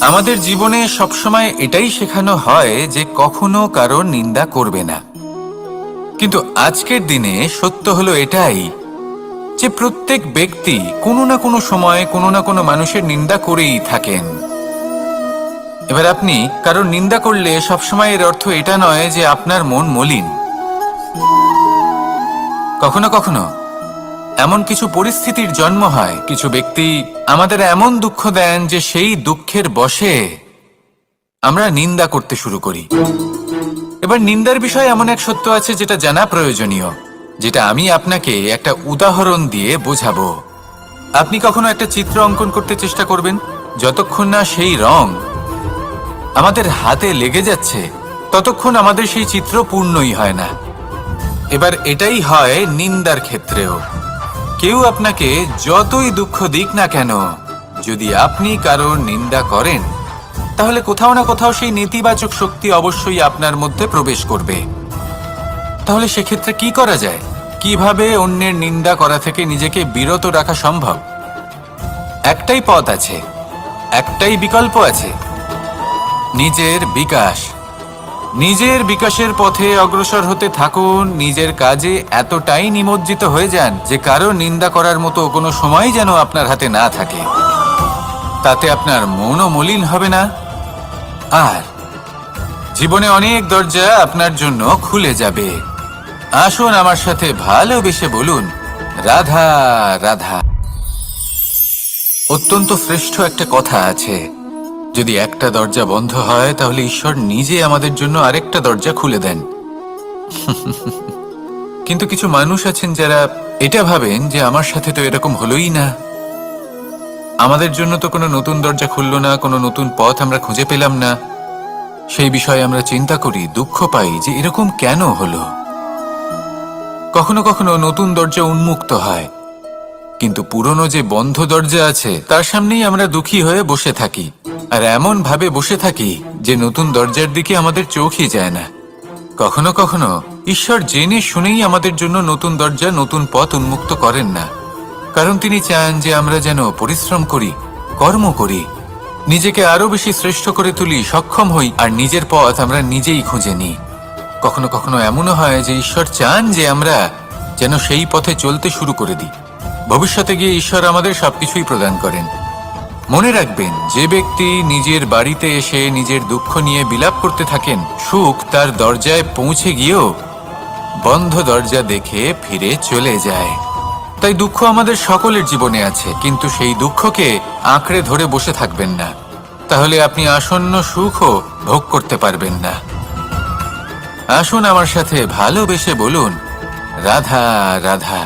আমাদের জীবনে সবসময় এটাই শেখানো হয় যে কখনো কারোর নিন্দা করবে না। কিন্তু আজকের দিনে সত্য হলো এটাই যে প্রত্যেক ব্যক্তি কোনো না কোনো সময় কোনো না কোনো মানুষের নিন্দা করেই থাকেন। এবার আপনি কারোর নিন্দা করলে সবসময় এর অর্থ এটা নয় যে আপনার মন মলিন। কখনো কখনো এমন কিছু পরিস্থিতির জন্ম হয়। কিছু ব্যক্তি আমাদের এমন দুঃখ দেন যে সেই দুঃখের বশে আমরা নিন্দা করতে শুরু করি। এবার নিন্দার বিষয়ে এমন এক সত্য আছে যেটা জানা প্রয়োজনীয়, যেটা আমি আপনাকে একটা উদাহরণ দিয়ে বোঝাবো। আপনি কখনো একটা চিত্র অঙ্কন করতে চেষ্টা করবেন? যতক্ষণ না সেই রং আমাদের হাতে লেগে যাচ্ছে, ততক্ষণ আমাদের সেই চিত্র পূর্ণই হয় না। এবার এটাই হয় নিন্দার ক্ষেত্রেও। কেউ আপনাকে যতই দুঃখ দিক না কেন, যদি আপনি কারোর নিন্দা করেন, তাহলে কোথাও না কোথাও সেই নেতিবাচক শক্তি অবশ্যই আপনার মধ্যে প্রবেশ করবে। তাহলে সেক্ষেত্রে কি করা যায়? কীভাবে অন্যের নিন্দা করা থেকে নিজেকে বিরত রাখা সম্ভব? একটাই পথ আছে, একটাই বিকল্প আছে, নিজের বিকাশ। নিজের বিকাশের পথে অগ্রসর হতে থাকুন, নিজের কাজে এতটাই নিমজ্জিত হয়ে যান যে কারও নিন্দা করার মতো কোনো সময় যেন আপনার হাতে না থাকে। তাতে আপনার মনও মলিন হবে না। আর জীবনে অনেক দরজা আপনার জন্য খুলে যাবে। আসুন আমার সাথে ভালোবেসে বলুন, রাধা রাধা। অত্যন্ত শ্রেষ্ঠ একটা কথা আছে। যদি একটা দরজা বন্ধ হয়, তাহলে ঈশ্বর নিজে আমাদের জন্য আরেকটা দরজা খুলে দেন। কিন্তু কিছু মানুষ আছেন যারা এটা ভাবেন যে আমার সাথে তো এরকম হলোই না। আমাদের জন্য তো কোনো নতুন দরজা খুললো না, কোনো নতুন পথ আমরা খুঁজে পেলাম না। সেই বিষয়ে আমরা চিন্তা করি, দুঃখ পাই যে এরকম কেন হলো। কখনো কখনো নতুন দরজা উন্মুক্ত হয়, কিন্তু পুরনো যে বন্ধ দরজা আছে, তার সামনেই আমরা দুঃখী হয়ে বসে থাকি। আর এমন ভাবে বসে থাকি যে নতুন দরজার দিকে আমাদের চোখই যায় না। কখনো কখনো ঈশ্বর জেনে শুনেই আমাদের জন্য নতুন দরজা, নতুন পথ উন্মুক্ত করেন না। কারণ তিনি চান যে আমরা যেন পরিশ্রম করি, কর্ম করি, নিজেকে আরও বেশি শ্রেষ্ঠ করে তুলি, সক্ষম হই, আর নিজের পথ আমরা নিজেই খুঁজে নিই। কখনো কখনো এমনও হয় যে ঈশ্বর চান যে আমরা যেন সেই পথে চলতে শুরু করে দিই। ভবিষ্যতে গিয়ে ঈশ্বর আমাদের সবকিছুই প্রদান করেন। মনে রাখবেন, যে ব্যক্তি নিজের বাড়িতে এসে নিজের দুঃখ নিয়ে বিলাপ করতে থাকেন, সুখ তার দরজায় পৌঁছে গিয়েও বন্ধ দরজা দেখে ফিরে চলে যায়। তাই দুঃখ আমাদের সকলের জীবনে আছে, কিন্তু সেই দুঃখকে আঁকড়ে ধরে বসে থাকবেন না। তাহলে আপনি আসন্ন সুখও ভোগ করতে পারবেন না। আসুন আমার সাথে ভালোবেসে বলুন, রাধা রাধা।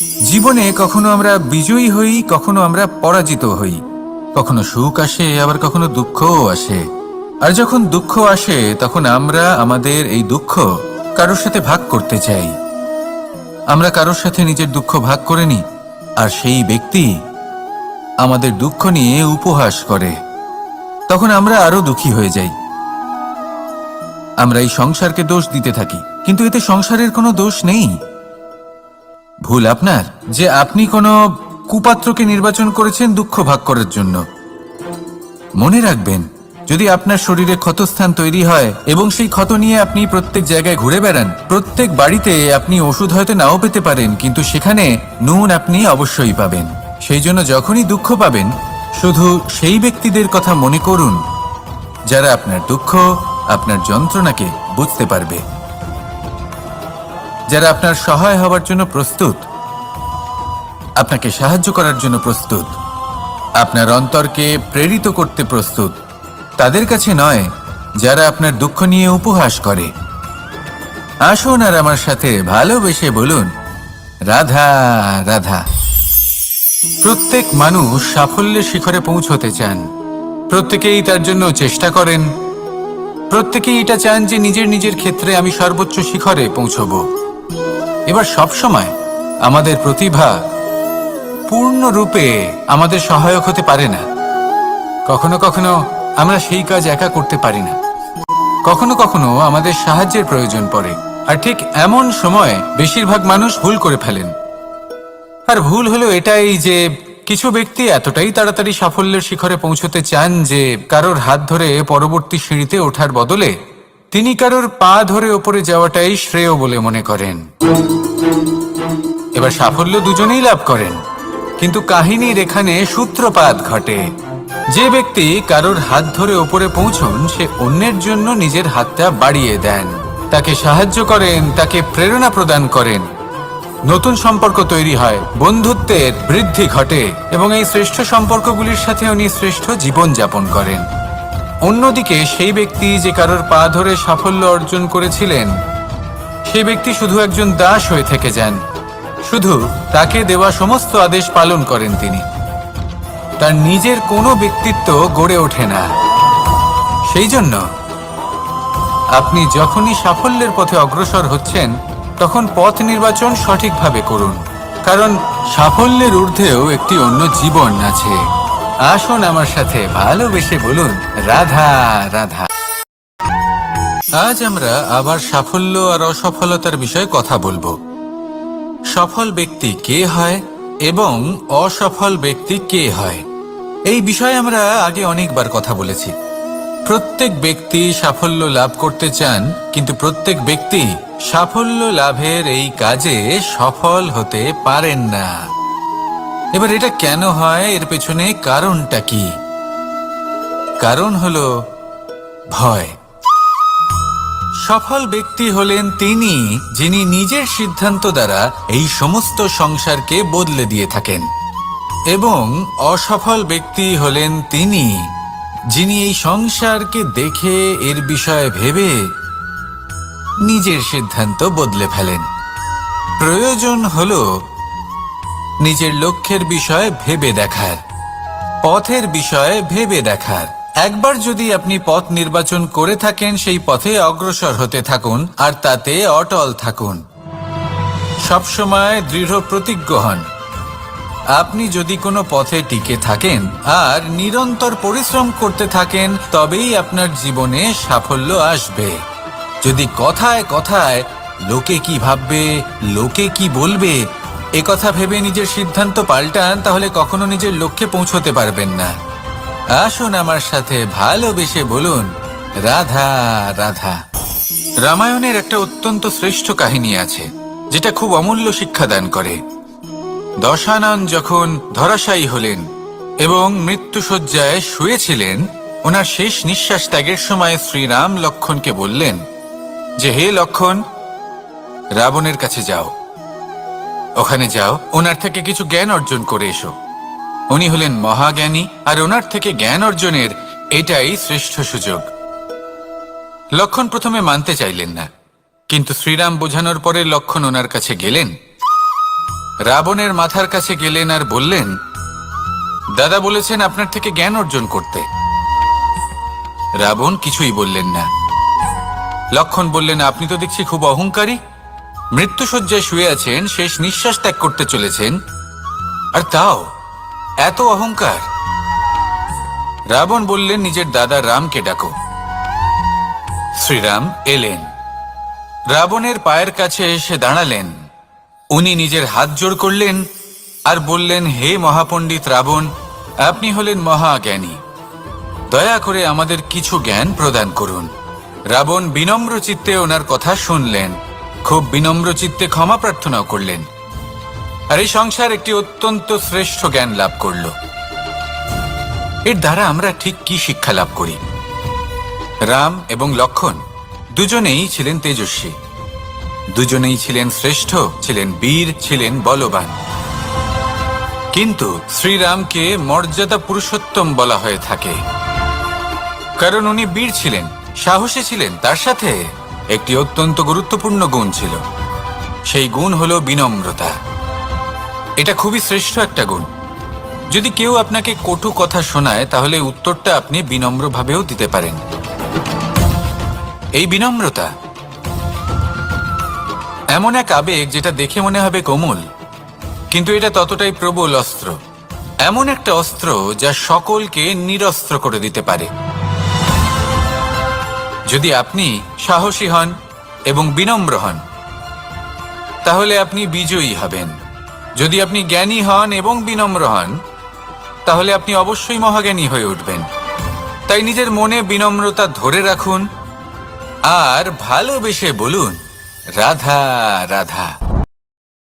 জীবনে কখনো আমরা বিজয়ী হই, কখনো আমরা পরাজিত হই। কখনো সুখ আসে, আবার কখনো দুঃখও আসে। আর যখন দুঃখ আসে, তখন আমরা আমাদের এই দুঃখ কারোর সাথে ভাগ করতে চাই। আমরা কারোর সাথে নিজের দুঃখ ভাগ করে নিই, আর সেই ব্যক্তি আমাদের দুঃখ নিয়ে উপহাস করে। তখন আমরা আরও দুঃখী হয়ে যাই। আমরা এই সংসারকে দোষ দিতে থাকি, কিন্তু এতে সংসারের কোনো দোষ নেই। ভুল আপনার? যে আপনি কোনো কুপাত্রকে নির্বাচন করেছেন দুঃখ ভাগ করার জন্য। মনে রাখবেন, যদি আপনার শরীরে ক্ষতস্থান তৈরি হয় এবং সেই ক্ষত নিয়ে আপনি প্রত্যেক জায়গায় ঘুরে বেড়ান, প্রত্যেক বাড়িতে আপনি ওষুধ হয়তো নাও পেতে পারেন, কিন্তু সেখানে নুন আপনি অবশ্যই পাবেন। সেই জন্য যখনই দুঃখ পাবেন, শুধু সেই ব্যক্তিদের কথা মনে করুন, যারা আপনার দুঃখ, আপনার যন্ত্রণাকে বুঝতে পারবে। যারা আপনার সহায় হওয়ার জন্য প্রস্তুত, আপনাকে সাহায্য করার জন্য প্রস্তুত, আপনার অন্তরকে প্রেরিত করতে প্রস্তুত, তাদের কাছে নয়, যারা আপনার দুঃখ নিয়ে উপহাস করে। আসুন আর আমার সাথে ভালোবেসে বলুন, রাধা রাধা। প্রত্যেক মানুষ সাফল্যের শিখরে পৌঁছতে চান। প্রত্যেকেই তার জন্য চেষ্টা করেন। প্রত্যেকেই এটা চান যে নিজের নিজের ক্ষেত্রে আমি সর্বোচ্চ শিখরে পৌঁছব। এবার সব সময় আমাদের প্রতিভা পূর্ণরূপে আমাদের সহায়ক হতে পারে না। কখনো কখনো আমরা সেই কাজ একা করতে পারি না। কখনো কখনো আমাদের সাহায্যের প্রয়োজন পড়ে। আর ঠিক এমন সময় বেশিরভাগ মানুষ ভুল করে ফেলেন। আর ভুল হলো এটাই যে কিছু ব্যক্তি এতটাই তাড়াতাড়ি সাফল্যের শিখরে পৌঁছতে চান যে কারোর হাত ধরে পরবর্তী সিঁড়িতে ওঠার বদলে তিনি কারোর পা ধরে ওপরে যাওয়াটাই শ্রেয় বলে মনে করেন। এবার সাফল্য দুজনেই লাভ করেন। কিন্তু কাহিনীর এখানে সূত্রপাত ঘটে। যে ব্যক্তি কারোর হাত ধরে ওপরে পৌঁছন, সে অন্যের জন্য নিজের হাতটা বাড়িয়ে দেন। তাকে সাহায্য করেন, তাকে প্রেরণা প্রদান করেন। নতুন সম্পর্ক তৈরি হয়, বন্ধুত্বের বৃদ্ধি ঘটে এবং এই শ্রেষ্ঠ সম্পর্কগুলির সাথে উনি শ্রেষ্ঠ জীবন যাপন করেন। অন্যদিকে, সেই ব্যক্তি যে কারোর পা ধরে সাফল্য অর্জন করেছিলেন, সেই ব্যক্তি শুধু একজন দাস হয়ে থেকে যান শুধু তাকে দেওয়া সমস্ত আদেশ পালন করেন তিনি। তার নিজের কোনো ব্যক্তিত্ব গড়ে ওঠে না। সেই জন্য আপনি যখনই সাফল্যের পথে অগ্রসর হচ্ছেন, তখন পথ নির্বাচন সঠিকভাবে করুন। কারণ সাফল্যের ঊর্ধ্বেও একটি অন্য জীবন আছে। আসুন আমার সাথে ভালোবেসে বলুন, রাধা রাধা। আজ আমরা আবার সাফল্য আর অসফলতার বিষয়ে কথা বলব। সফল ব্যক্তি কে হয় এবং অসফল ব্যক্তি কে হয়? এই বিষয়ে আমরা আগে অনেকবার কথা বলেছি। প্রত্যেক ব্যক্তি সাফল্য লাভ করতে চান, কিন্তু প্রত্যেক ব্যক্তি সাফল্য লাভের এই কাজে সফল হতে পারেন না। এবার এটা কেন হয়? এর পেছনে কারণটা কি? কারণ হলো ভয়। সফল ব্যক্তি হলেন তিনি, যিনি নিজের সিদ্ধান্ত দ্বারা এই সমস্ত সংসারকে বদলে দিয়ে থাকেন। এবং অসফল ব্যক্তি হলেন তিনি, যিনি এই সংসারকে দেখে এর বিষয়ে ভেবে নিজের সিদ্ধান্ত বদলে ফেলেন। প্রয়োজন হল নিজের লক্ষ্যের বিষয়ে ভেবে দেখার, পথের বিষয়ে ভেবে দেখার। একবার যদি আপনি পথ নির্বাচন করে থাকেন, সেই পথে অগ্রসর হতে থাকুন, আর তাতে অটল থাকুন। সবসময় দৃঢ় প্রতিজ্ঞ হন। আপনি যদি কোনো পথে টিকে থাকেন, আর নিরন্তর পরিশ্রম করতে থাকেন, তবেই আপনার জীবনে সাফল্য আসবে। যদি কথায় কথায়, লোকে কি ভাববে? লোকে কি বলবে? কথা ভেবে নিজের সিদ্ধান্ত পাল্টান, তাহলে কখনো নিজের লক্ষ্যে পৌঁছতে পারবেন না। আসুন আমার সাথে ভালোবেসে বলুন, রাধা রাধা। রামায়ণের একটা অত্যন্ত শ্রেষ্ঠ কাহিনী আছে, যেটা খুব অমূল্য শিক্ষাদান করে। দশানন যখন ধরাশায়ী হলেন এবং মৃত্যুসজ্জায় শুয়েছিলেন, ওনার শেষ নিঃশ্বাস ত্যাগের সময় শ্রীরাম লক্ষণকে বললেন, যে হে লক্ষণ, রাবণের কাছে যাও। ওখানে যাও। ওনার থেকে কিছু জ্ঞান অর্জন করে এসো। উনি হলেন মহাজ্ঞানী, আর ওনার থেকে জ্ঞান অর্জনের এটাই শ্রেষ্ঠ সুযোগ। লক্ষণ প্রথমে মানতে চাইলেন না, কিন্তু শ্রীরাম বোঝানোর পরে লক্ষণ ওনার কাছে গেলেন। রাবণের মাথার কাছে গেলেন আর বললেন, দাদা বলেছেন আপনার থেকে জ্ঞান অর্জন করতে। রাবণ কিছুই বললেন না। লক্ষণ বললেন, আপনি তো দেখছি খুব অহংকারী। মৃত্যুসজ্জায় শুয়ে আছেন, শেষ নিঃশ্বাস ত্যাগ করতে চলেছেন। আর তাও, এত অহংকার। রাবণ বললেন, নিজের দাদা রামকে ডাকো। শ্রীরাম এলেন। রাবণের পায়ের কাছে এসে দাঁড়ালেন। উনি নিজের হাত জোড় করলেন আর বললেন, হে মহাপণ্ডিত রাবণ, আপনি হলেন মহাজ্ঞানী। দয়া করে আমাদের কিছু জ্ঞান প্রদান করুন। রাবণ বিনম্র চিত্তে ওনার কথা শুনলেন। খুব বিনম্র চিত্তে ক্ষমা প্রার্থনাও করলেন। আর এই সংসার একটি অত্যন্ত শ্রেষ্ঠ জ্ঞান লাভ করল। এর দ্বারা আমরা ঠিক কি শিক্ষা লাভ করি? রাম এবং লক্ষণ দুজনেই ছিলেন তেজস্বী। দুজনেই ছিলেন শ্রেষ্ঠ, ছিলেন বীর, ছিলেন বলবান। কিন্তু শ্রীরামকে মর্যাদা পুরুষোত্তম বলা হয়ে থাকে। কারণ উনি বীর ছিলেন, সাহসী ছিলেন, তার সাথে একটি অত্যন্ত গুরুত্বপূর্ণ গুণ ছিল। সেই গুণ হলো বিনম্রতা। এটা খুবই শ্রেষ্ঠ একটা গুণ। যদি কেউ আপনাকে কটু কথা শোনায়, তাহলে উত্তরটা আপনি বিনম্রভাবেও দিতে পারেন। এই বিনম্রতা এমন এক আবেগ যেটা দেখে মনে হবে কোমল, কিন্তু এটা ততটাই প্রবল অস্ত্র। এমন একটা অস্ত্র যা সকলকে নিরস্ত্র করে দিতে পারে। যদি আপনি সাহসী হন এবং বিনম্র হন, তাহলে আপনি বিজয়ী হবেন। যদি আপনি জ্ঞানী হন এবং বিনম্র হন, তাহলে আপনি অবশ্যই মহাজ্ঞানী হয়ে উঠবেন। তাই নিজের মনে বিনম্রতা ধরে রাখুন আর ভালোবেসে বলুন, রাধা রাধা।